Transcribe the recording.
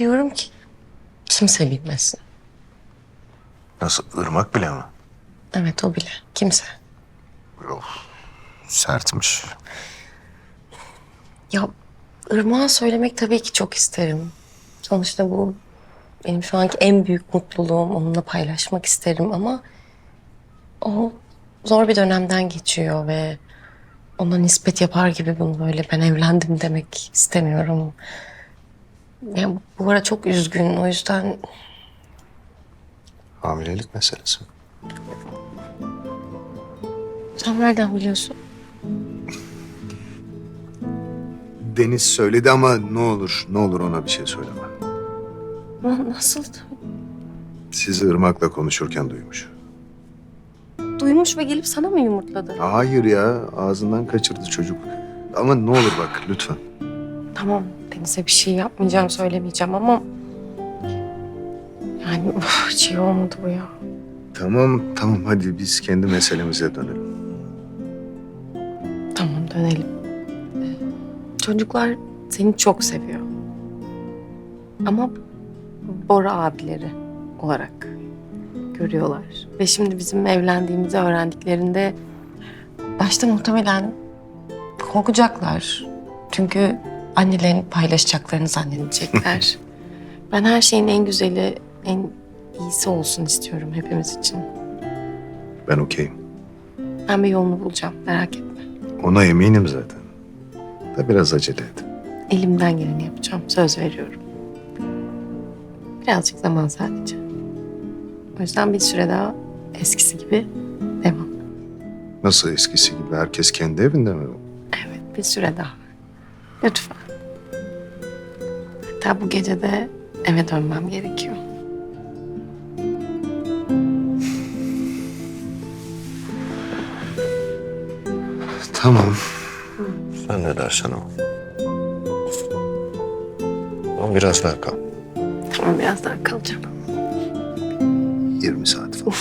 diyorum ki kimse bilmesin. Nasıl ırmak bile mi? Evet o bile. Kimse. Yok. Sertmiş. Ya Irmak'a söylemek tabii ki çok isterim. Sonuçta bu benim şu anki en büyük mutluluğum. Onunla paylaşmak isterim ama o zor bir dönemden geçiyor ve ona nispet yapar gibi bunu böyle ben evlendim demek istemiyorum. Yani bu ara çok üzgün o yüzden Hamilelik meselesi. sen nereden biliyorsun? Deniz söyledi ama ne olur, ne olur ona bir şey söyleme. Na- Nasıl? Siz Irmak'la konuşurken duymuş. Duymuş ve gelip sana mı yumurtladı? Hayır ya, ağzından kaçırdı çocuk. Ama ne olur bak lütfen. Tamam Deniz'e bir şey yapmayacağım söylemeyeceğim ama... Yani uf, hiç iyi olmadı bu ya. Tamam, tamam hadi biz kendi meselemize dönelim. Tamam dönelim. Ee, Çocuklar seni çok seviyor. Ama Bora abileri olarak görüyorlar. Ve şimdi bizim evlendiğimizi öğrendiklerinde başta muhtemelen korkacaklar. Çünkü annelerini paylaşacaklarını zannedecekler. ben her şeyin en güzeli, en iyisi olsun istiyorum hepimiz için. Ben okeyim. Ben bir yolunu bulacağım, merak etme. Ona eminim zaten. Da biraz acele et. Elimden geleni yapacağım. Söz veriyorum. Birazcık zaman sadece. O yüzden bir süre daha eskisi gibi devam. Nasıl eskisi gibi herkes kendi evinde mi? Evet, bir süre daha. Lütfen. Hatta bu gece de eve dönmem gerekiyor. Tamam. Sen ne dersen o. Ama biraz daha kal. Tamam, biraz daha kalacağım. 20 saat falan.